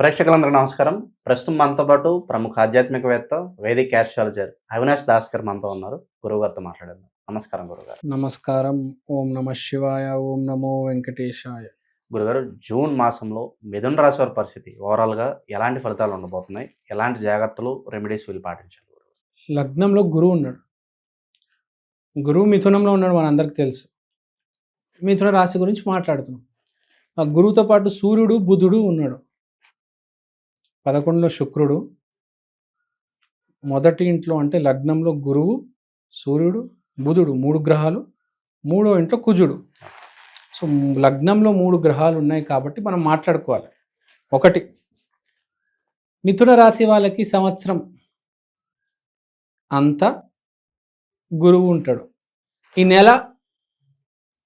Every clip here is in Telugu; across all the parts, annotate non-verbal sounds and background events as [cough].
ప్రేక్షకులందరూ నమస్కారం. ప్రస్తుతం మనతో పాటు ప్రముఖ ఆధ్యాత్మికవేత్త వేదిక క్యాస్ట్రాలజర్ అవినాష్ దాస్కర్ మనతో ఉన్నారు. గురువుగారితో మాట్లాడదాం నమస్కారం గురుగారు నమస్కారం. ఓం నమ శివాయ ఓం నమో వెంకటేశాయ. గురుగారు జూన్ మాసంలో మిథున రాశి వారి పరిస్థితి ఓవరాల్గా ఎలాంటి ఫలితాలు ఉండబోతున్నాయి? ఎలాంటి జాగ్రత్తలు రెమెడీస్ వీళ్ళు పాటించాలి? లగ్నంలో గురువు ఉన్నాడు. గురువు మిథునంలో ఉన్నాడు మనందరికి తెలుసు. మిథున రాశి గురించి మాట్లాడుతున్నాం. ఆ గురువుతో పాటు సూర్యుడు బుధుడు ఉన్నాడు. పదకొండులో శుక్రుడు. మొదటి ఇంట్లో అంటే లగ్నంలో గురువు సూర్యుడు బుధుడు మూడు గ్రహాలు మూడో ఇంట్లో కుజుడు. సో లగ్నంలో మూడు గ్రహాలు ఉన్నాయి కాబట్టి మనం మాట్లాడుకోవాలి. ఒకటి మిథున రాశి వాళ్ళకి సంవత్సరం అంతా గురువు ఉంటాడు. ఈ నెల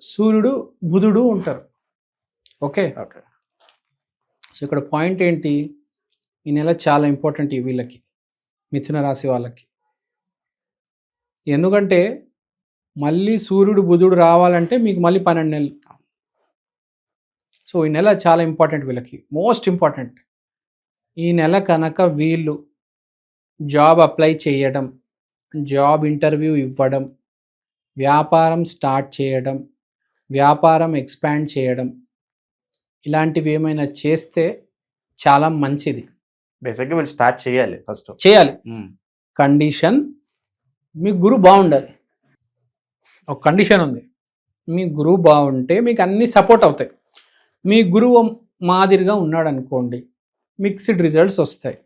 సూర్యుడు బుధుడు ఉంటారు. ఓకే? ఓకే. సో ఇక్కడ పాయింట్ ఏంటి? ఈ నెల చాలా ఇంపార్టెంట్ ఈ వీళ్ళకి మిథున రాశి వాళ్ళకి. ఎందుకంటే మళ్ళీ సూర్యుడు బుధుడు రావాలంటే మీకు మళ్ళీ పన్నెండు నెలలు. సో ఈ నెల చాలా ఇంపార్టెంట్ వీళ్ళకి మోస్ట్ ఇంపార్టెంట్. ఈ నెల కనుక వీళ్ళు జాబ్ అప్లై చేయడం జాబ్ ఇంటర్వ్యూ ఇవ్వడం వ్యాపారం స్టార్ట్ చేయడం వ్యాపారం ఎక్స్పాండ్ చేయడం ఇలాంటివి ఏమైనా చేస్తే చాలా మంచిది. బేసిక్గా వీళ్ళు స్టార్ట్ చేయాలి ఫస్ట్. చేయాలి. కండిషన్ మీ గురువు బాగుండాలి. ఒక కండిషన్ ఉంది. మీ గురువు బాగుంటే మీకు అన్ని సపోర్ట్ అవుతాయి. మీ గురువు మాదిరిగా ఉన్నాడు అనుకోండి మిక్స్డ్ రిజల్ట్స్ వస్తాయి.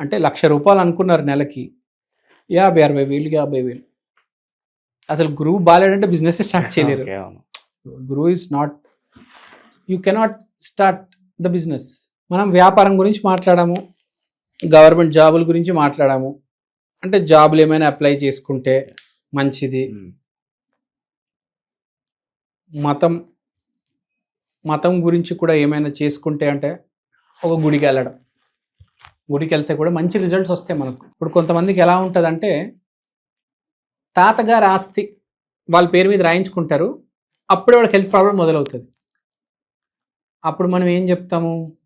అంటే లక్ష రూపాయలు అనుకున్నారు నెలకి యాభై అరవై వేలు యాభై వేలు. అసలు గురువు బాగాలేడంటే బిజినెస్ స్టార్ట్ చేయలేరు. [laughs] గురువు is not you cannot start the business మనం వ్యాపారం గురించి మాట్లాడాము గవర్నమెంట్ జాబుల గురించి మాట్లాడాము. అంటే జాబులు ఏమైనా అప్లై చేసుకుంటే మంచిది. మతం మతం గురించి కూడా ఏమైనా చేసుకుంటే అంటే ఒక గుడికి వెళ్ళడం. గుడికి వెళ్తే కూడా మంచి రిజల్ట్స్ వస్తాయి మనకు. ఇప్పుడు కొంతమందికి ఎలా ఉంటుందంటే తాతగారు ఆస్తి వాళ్ళ పేరు మీద రాయించుకుంటారు. అప్పుడే వాళ్ళకి హెల్త్ ప్రాబ్లం మొదలవుతుంది. అప్పుడు మనం ఏం చెప్తాము?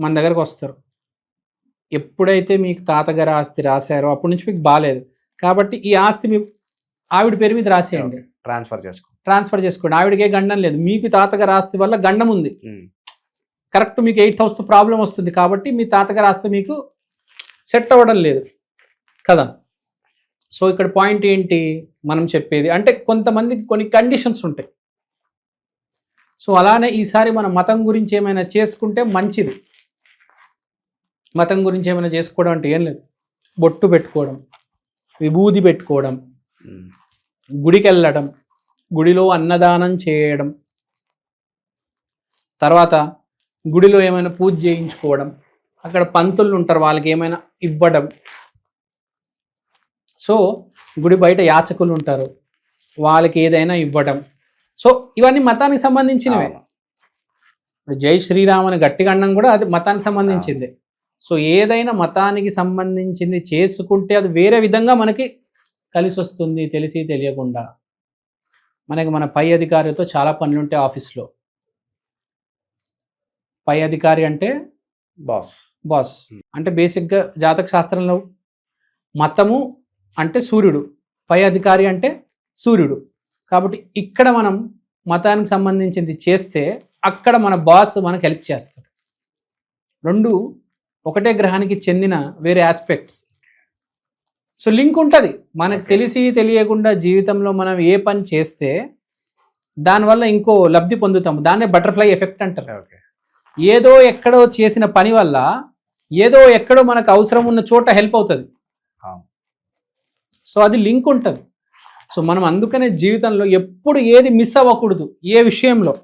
మన దగ్గరకు వస్తారు. ఎప్పుడైతే మీకు తాతగారు ఆస్తి రాశారో అప్పటి నుంచి మీకు బాగాలేదు కాబట్టి ఈ ఆస్తి మీ ఆవిడ పేరు మీద రాసేయండి. ట్రాన్స్ఫర్ చేసుకో. ట్రాన్స్ఫర్ చేసుకోండి. ఆవిడకే గండం లేదు. మీకు తాతగారు ఆస్తి వల్ల గండం ఉంది. కరెక్ట్ మీకు ఎయిట్ హౌస్ ప్రాబ్లం వస్తుంది కాబట్టి మీ తాతగారు ఆస్తి మీకు సెట్ అవ్వడం లేదు. కదా? సో ఇక్కడ పాయింట్ ఏంటి? మనం చెప్పేది అంటే కొంతమందికి కొన్ని కండిషన్స్ ఉంటాయి. సో అలానే ఈసారి మన మతం గురించి ఏమైనా చేసుకుంటే మంచిది. మతం గురించి ఏమైనా చేసుకోవడం అంటే ఏం లేదు. బొట్టు పెట్టుకోవడం విభూది పెట్టుకోవడం. గుడికి వెళ్ళడం గుడిలో అన్నదానం చేయడం తర్వాత గుడిలో ఏమైనా పూజ చేయించుకోవడం అక్కడ పంతులు ఉంటారు వాళ్ళకి ఏమైనా ఇవ్వడం. సో గుడి బయట యాచకులు ఉంటారు వాళ్ళకి ఏదైనా ఇవ్వడం. సో ఇవన్నీ మతానికి సంబంధించినవే. ఇప్పుడు జై శ్రీరామ్ అని గట్టిగా అన్నం కూడా అది మతానికి సంబంధించింది. సో ఏదైనా మతానికి సంబంధించింది చేసుకుంటే అది వేరే విధంగా మనకి కలిసి వస్తుంది తెలిసి తెలియకుండా. మనకి మన పై అధికారితో చాలా పనులు ఉంటాయి ఆఫీస్లో. పై అధికారి అంటే బాస్. బాస్. అంటే బేసిక్గా జాతక శాస్త్రంలో మతము అంటే సూర్యుడు పై అధికారి అంటే సూర్యుడు. కాబట్టి ఇక్కడ మనం మతానికి సంబంధించింది చేస్తే అక్కడ మన బాస్ మనకు హెల్ప్ చేస్తాడు. రెండు ఒకటే గ్రహానికి చెందిన వేరే ఆస్పెక్ట్స్ సో లింక్ ఉంటుంది. మనకు తెలిసి తెలియకుండా జీవితంలో మనం ఏ పని చేస్తే దానివల్ల ఇంకో లబ్ధి పొందుతాము. దాన్నే బటర్ఫ్లై ఎఫెక్ట్ అంటారు. ఏదో ఎక్కడో చేసిన పని వల్ల ఏదో ఎక్కడో మనకు అవసరం ఉన్న చోట హెల్ప్ అవుతుంది. సో అది లింక్ ఉంటుంది. సో మనం అందుకనే జీవితంలో ఎప్పుడు ఏది మిస్ అవ్వకూడదు. ఏ విషయంలో?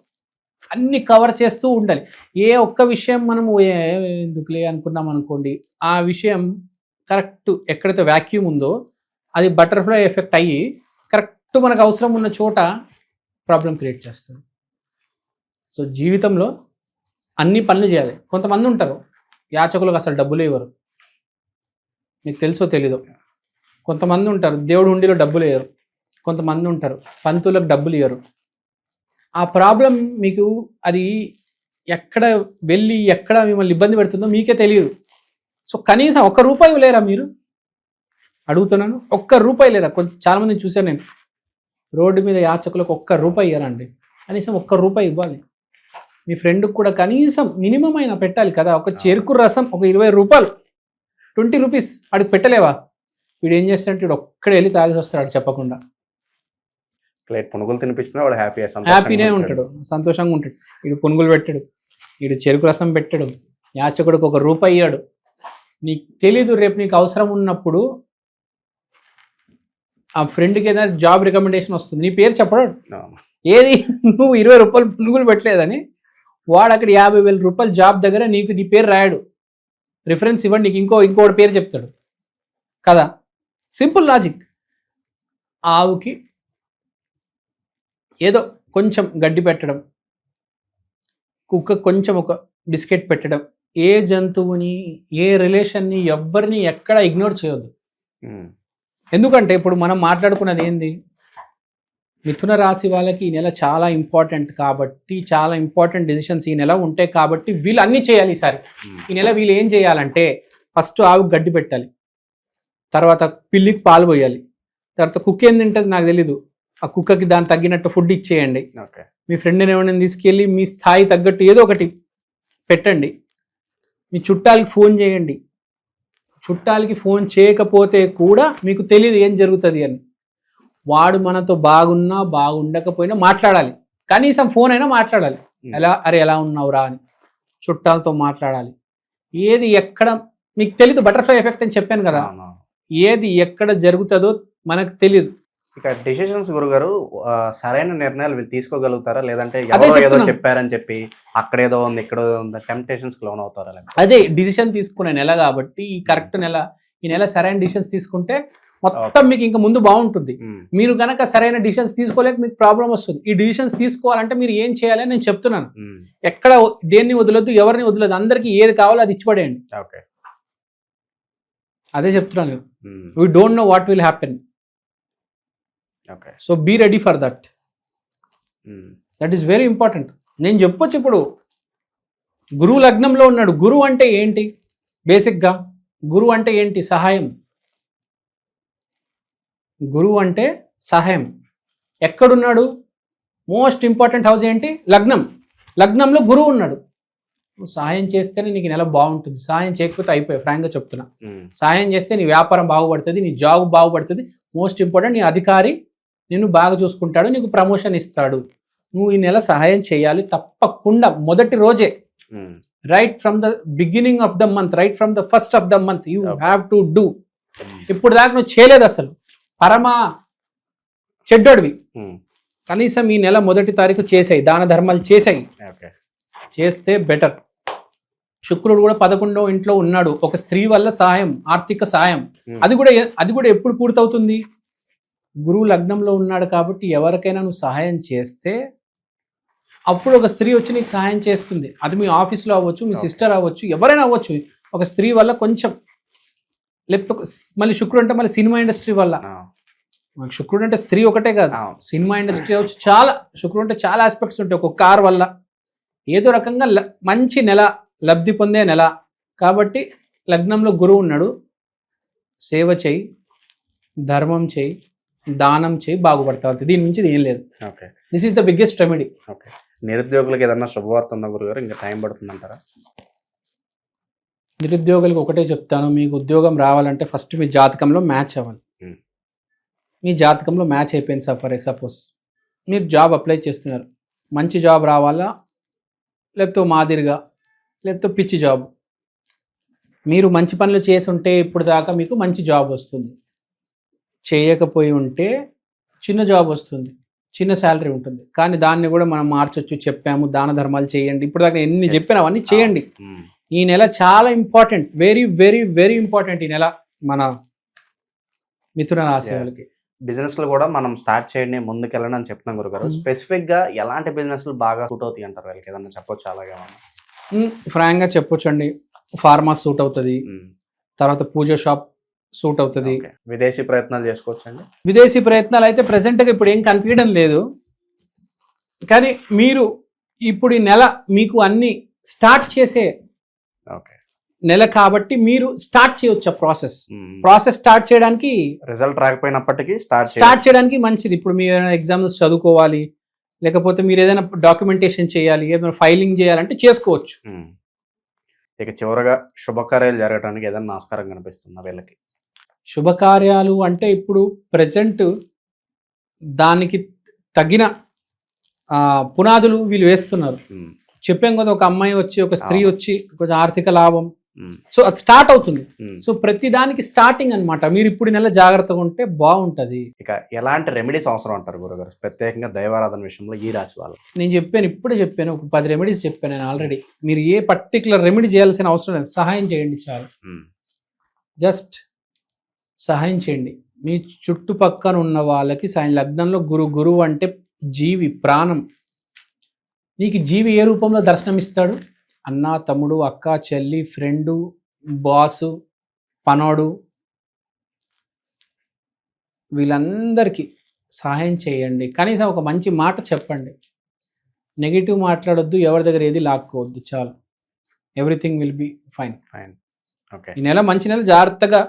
అన్ని కవర్ చేస్తూ ఉండాలి. ఏ ఒక్క విషయం మనము ఏ ఎందుకులే అనుకున్నాం అనుకోండి ఆ విషయం కరెక్ట్ ఎక్కడైతే వాక్యూమ్ ఉందో అది బటర్ఫ్లై ఎఫెక్ట్ అయ్యి కరెక్ట్ మనకు అవసరం ఉన్న చోట ప్రాబ్లం క్రియేట్ చేస్తుంది. సో జీవితంలో అన్ని పనులు చేయాలి. కొంతమంది ఉంటారు యాచకులకు అసలు డబ్బులు ఇవ్వరు. మీకు తెలుసో తెలీదో? కొంతమంది ఉంటారు దేవుడు హుండీలో డబ్బులు ఇవ్వరు కొంతమంది ఉంటారు పంతులకు డబ్బులు ఇవ్వరు ఆ ప్రాబ్లం మీకు అది ఎక్కడ వెళ్ళి ఎక్కడ మిమ్మల్ని ఇబ్బంది పెడుతుందో మీకే తెలియదు. సో కనీసం ఒక్క రూపాయి లేరా మీరు? అడుగుతున్నాను. ఒక్క రూపాయి లేరా? కొంచెం చాలా మందిని చూశాను నేను. రోడ్డు మీద యాచకులకు ఒక్క రూపాయి ఇవ్వరండి కనీసం ఒక్క రూపాయి ఇవ్వాలి. మీ ఫ్రెండ్కి కూడా కనీసం మినిమం అయినా పెట్టాలి కదా. ఒక చెరుకు రసం ఒక ఇరవై రూపాయలు. Twenty rupees. వాడికి పెట్టలేవా? వీడు ఏం చేస్తాడంటే వీడు ఒక్కడే వెళ్ళి తాగేసి వస్తాడు చెప్పకుండా. పునుగులు తినిపించినా వాడు హ్యాపీ హ్యాపీనే ఉంటాడు. సంతోషంగా ఉంటాడు. వీడు పునుగులు పెట్టాడు వీడు చెరుకు రసం పెట్టాడు యాచకుడికి ఒక రూపాయి ఇయ్యాడు. నీకు తెలీదు రేపు నీకు అవసరం ఉన్నప్పుడు ఆ ఫ్రెండ్కి ఏదైనా జాబ్ రికమెండేషన్ వస్తుంది. నీ పేరు చెప్పడు ఏది? [laughs] నువ్వు ఇరవై రూపాయలు పునుగులు పెట్టలేదని వాడు అక్కడ యాభై వేల రూపాయలు జాబ్ దగ్గర నీకు నీ పేరు రాయడు. రిఫరెన్స్ ఇవ్వండి నీకు ఇంకో ఇంకోటి పేరు చెప్తాడు. కదా? సింపుల్ లాజిక్ ఆవుకి ఏదో కొంచెం గడ్డి పెట్టడం కుక్క కొంచెం ఒక బిస్కెట్ పెట్టడం ఏ జంతువుని ఏ రిలేషన్ని ఎవ్వరిని ఎక్కడ ఇగ్నోర్ చేయొద్దు. ఎందుకంటే ఇప్పుడు మనం మాట్లాడుకున్నది ఏంది? మిథున రాశి వాళ్ళకి ఈ నెల చాలా ఇంపార్టెంట్ కాబట్టి చాలా ఇంపార్టెంట్ డెసిషన్స్ ఈ నెల ఉంటాయి కాబట్టి వీళ్ళు అన్నీ చేయాలి ఈసారి. ఈ నెల వీళ్ళు ఏం చేయాలంటే ఫస్ట్ ఆవుకు గడ్డి పెట్టాలి. తర్వాత పిల్లికి పాలు పోయాలి. తర్వాత కుక్క ఏం తింటుంది నాకు తెలీదు. ఆ కుక్కకి దాని తగ్గినట్టు ఫుడ్ ఇచ్చేయండి. మీ ఫ్రెండ్ని ఏమైనా తీసుకెళ్ళి మీ స్థాయి తగ్గట్టు ఏదో ఒకటి పెట్టండి. మీ చుట్టాలకి ఫోన్ చేయండి. చుట్టాలకి ఫోన్ చేయకపోతే కూడా మీకు తెలియదు ఏం జరుగుతుంది అని. వాడు మనతో బాగున్నా బాగుండకపోయినా మాట్లాడాలి. కనీసం ఫోన్ అయినా మాట్లాడాలి. ఎలా అరే ఎలా ఉన్నావురా అని. చుట్టాలతో మాట్లాడాలి. ఏది ఎక్కడ మీకు తెలీదు బటర్ఫ్లై ఎఫెక్ట్ అని చెప్పాను కదా. ఏది ఎక్కడ జరుగుతుందో మనకు తెలియదు ఇక డిసిషన్స్ గురుగారు సరైన నిర్ణయాలు వీళ్ళు తీసుకోగలుగుతారా? లేదంటే ఎవరో ఏదో. చెప్పారని చెప్పి అక్కడ ఏదో ఉంది ఇక్కడ ఉంది టెంప్టేషన్స్ లోన్ అవుతారా? అదే డిసిషన్ తీసుకునే నెల కాబట్టి ఈ కరెక్ట్ నెల ఈ నెల సరైన డిసిషన్స్ తీసుకుంటే మొత్తం మీకు ఇంకా ముందు బాగుంటుంది. మీరు కనుక సరైన డిసిషన్స్ తీసుకోలేక మీకు ప్రాబ్లం వస్తుంది. ఈ డిసిషన్స్ తీసుకోవాలంటే మీరు ఏం చేయాలని నేను చెప్తున్నాను. ఎక్కడ దేన్ని వదలొద్దు ఎవరిని వదలొద్దు అందరికీ ఏది కావాలో అది ఇచ్చిపడేయండి. ఓకే. అదే చెప్తున్నాను. We don't know what will happen so be ready for that that is very important నేను చెప్పొచ్చు ఇప్పుడు. గురువు లగ్నంలో ఉన్నాడు. గురువు అంటే ఏంటి? బేసిక్గా గురువు అంటే ఏంటి? సహాయం. గురువు అంటే సహాయం. ఎక్కడున్నాడు? మోస్ట్ ఇంపార్టెంట్ హౌస్ ఏంటి? లగ్నం. లగ్నంలో గురువు ఉన్నాడు. నువ్వు సహాయం చేస్తేనే నీకు నెల బాగుంటుంది. సహాయం చేయకపోతే అయిపోయాయి ఫ్రాంక్గా చెప్తున్నా. ఉమ్, సహాయం చేస్తే నీ వ్యాపారం బాగుపడుతుంది. నీ జాబ్ బాగుపడుతుంది. మోస్ట్ ఇంపార్టెంట్ నీ అధికారి నిన్ను బాగా చూసుకుంటాడు నీకు ప్రమోషన్ ఇస్తాడు. నువ్వు ఈ నెల సహాయం చేయాలి తప్పకుండా మొదటి రోజే. Right from the beginning of the month right from the first of the month you. Have to do ఇప్పుడు దాకా నువ్వు చేయలేదు అసలు. పరమా చెడ్డోడివి. ఉమ్, కనీసం ఈ నెల మొదటి తారీఖు చేసాయి దాన ధర్మాలు చేసాయి. చేస్తే బెటర్ శుక్రుడు కూడా పదకొండో ఇంట్లో ఉన్నాడు. ఒక స్త్రీ వల్ల సహాయం ఆర్థిక సహాయం. ఉమ్, అది కూడా అది కూడా ఎప్పుడు పూర్తవుతుంది? గురువు లగ్నంలో ఉన్నాడు కాబట్టి ఎవరికైనా నువ్వు సహాయం చేస్తే అప్పుడు ఒక స్త్రీ వచ్చి నీకు సహాయం చేస్తుంది. అది మీ ఆఫీస్లో అవ్వచ్చు మీ. సిస్టర్ అవ్వచ్చు ఎవరైనా అవ్వచ్చు. ఒక స్త్రీ వల్ల కొంచెం లేకపోతే మళ్ళీ శుక్రుడు అంటే మళ్ళీ సినిమా ఇండస్ట్రీ వల్ల. మనకు శుక్రుడు అంటే స్త్రీ ఒకటే కాదు. సినిమా ఇండస్ట్రీ అవ్వచ్చు చాలా శుక్రుడు అంటే చాలా ఆస్పెక్ట్స్ ఉంటాయి. ఒక కార్ వల్ల. ఏదో రకంగా మంచి నెల లబ్ధి పొందే నెల. కాబట్టి లగ్నంలో గురువు ఉన్నాడు. సేవ చేయి ధర్మం చేయి. దానం చేయి బాగుపడతావు దీని నుంచి ఏం లేదు. Okay. This is the biggest remedy okay. నిరుద్యోగులకు ఏదన్నా శుభవార్త ఉందా గురుగారు? ఇంకా టైం పడుతుందంటారా? నిరుద్యోగులకు ఒకటే చెప్తాను. మీకు ఉద్యోగం రావాలంటే ఫస్ట్ మీ జాతకంలో మ్యాచ్ అవ్వాలి. Hmm. మీ జాతకంలో మ్యాచ్ అయిపోయింది సార్ ఫర్ సపోజ్. మీరు జాబ్ అప్లై చేస్తున్నారు. మంచి జాబ్ రావాలా? లేకపోతే మాదిరిగా లేకపోతే పిచ్చి జాబ్. మీరు మంచి పనులు చేసి ఉంటే ఇప్పుడు దాకా మీకు మంచి జాబ్ వస్తుంది. చేయకపోయి ఉంటే చిన్న జాబ్ వస్తుంది చిన్న శాలరీ ఉంటుంది. కానీ దాన్ని కూడా మనం మార్చొచ్చు చెప్పాము దాన ధర్మాలు చేయండి. ఇప్పుడు దాకా ఎన్ని. చెప్పినా అవన్నీ చేయండి. ఈ నెల చాలా important very very very important ఈ నెల మన మిథున రాశి. వాళ్ళకి. బిజినెస్లో కూడా మనం స్టార్ట్ చేయండి ముందుకెళ్ళండి అని చెప్తున్నాం గురుగారు ఉమ్. స్పెసిఫిక్గా ఎలాంటి బిజినెస్ బాగా సూట్ అవుతాయి అంటారు వీళ్ళకి? ఏదన్నా చెప్పొచ్చు అలాగే ఏమన్నా? ఫ్రాంక్గా చెప్పొచ్చండి. ఫార్మా సూట్ అవుతుంది. తర్వాత పూజ షాప్ సూట్ అవుతుంది. విదేశీ ప్రయత్నాలు చేసుకోవచ్చండి? విదేశీ ప్రయత్నాలు అయితే ప్రజెంట్గా ఇప్పుడు ఏం కనిపించడం లేదు. కానీ మీరు ఇప్పుడు ఈ నెల మీకు అన్ని స్టార్ట్ చేసే ఓకే. నెల కాబట్టి మీరు స్టార్ట్ చేయొచ్చు ఆ ప్రాసెస్ ప్రాసెస్ స్టార్ట్ చేయడానికి రిజల్ట్ రాకపోయినప్పటికీ స్టార్ట్ స్టార్ట్ చేయడానికి మంచిది. ఇప్పుడు మీరు ఏదైనా ఎగ్జామ్స్ చదువుకోవాలి లేకపోతే మీరు ఏదైనా డాక్యుమెంటేషన్ చేయాలి ఏదైనా ఫైలింగ్ చేయాలంటే చేసుకోవచ్చు. ఇక చివరగా శుభకార్యాలు జరగడానికి ఏదైనా ఆస్కారం కనిపిస్తుందా వీళ్ళకి? శుభకార్యాలు అంటే ఇప్పుడు ప్రజెంట్ దానికి తగిన పునాదులు వీళ్ళు వేస్తున్నారు. చెప్పాం కదా ఒక అమ్మాయి వచ్చి ఒక స్త్రీ. వచ్చి కొంచెం ఆర్థిక లాభం. సో అది స్టార్ట్ అవుతుంది. సో ప్రతి దానికి స్టార్టింగ్ అన్నమాట మీరు ఇప్పుడు నెల జాగ్రత్తగా ఉంటే బాగుంటది ఇక ఎలాంటి రెమెడీస్ అవసరం అంటారు గురుగారు ప్రత్యేకంగా దైవారాధన విషయంలో ఈ రాశి వాళ్ళు నేను చెప్పాను ఇప్పుడే చెప్పాను ఒక పది రెమెడీస్ చెప్పాను నేను ఆల్రెడీ మీరు ఏ పర్టికులర్ రెమెడీ చేయాల్సిన అవసరం లేదు సహాయం చేయండి చాలు. జస్ట్ సహాయం చేయండి. మీ చుట్టుపక్కన ఉన్న వాళ్ళకి సాయం లగ్నంలో గురు గురువు అంటే జీవి ప్రాణం. నీకు జీవి ఏ రూపంలో దర్శనమిస్తాడు అన్న తమ్ముడు అక్క చెల్లి ఫ్రెండు బాసు పనోడు. వీళ్ళందరికీ సహాయం చేయండి. కనీసం ఒక మంచి మాట చెప్పండి. నెగిటివ్ మాట్లాడొద్దు ఎవరి దగ్గర ఏది లాక్కోవద్దు చాలు. Everything will be fine. Fine. Okay. ఈ నెల మంచి నెల జాగ్రత్తగా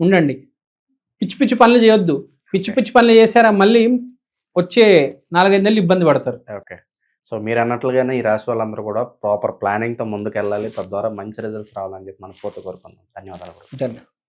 ఉండండి. పిచ్చి పిచ్చి పనులు చేయొద్దు. పిచ్చి పిచ్చి పనులు చేశారా మళ్ళీ వచ్చే నాలుగైదు నెలలు ఇబ్బంది పడతారు. ఓకే. సో మీరు అన్నట్లుగానే ఈ రాశి వాళ్ళందరూ కూడా ప్రాపర్ ప్లానింగ్తో ముందుకు వెళ్ళాలి తద్వారా మంచి రిజల్ట్స్ రావాలని చెప్పి మనస్ఫూర్తి కోరుకుందాం ధన్యవాదాలు. ధన్యవాదాలు.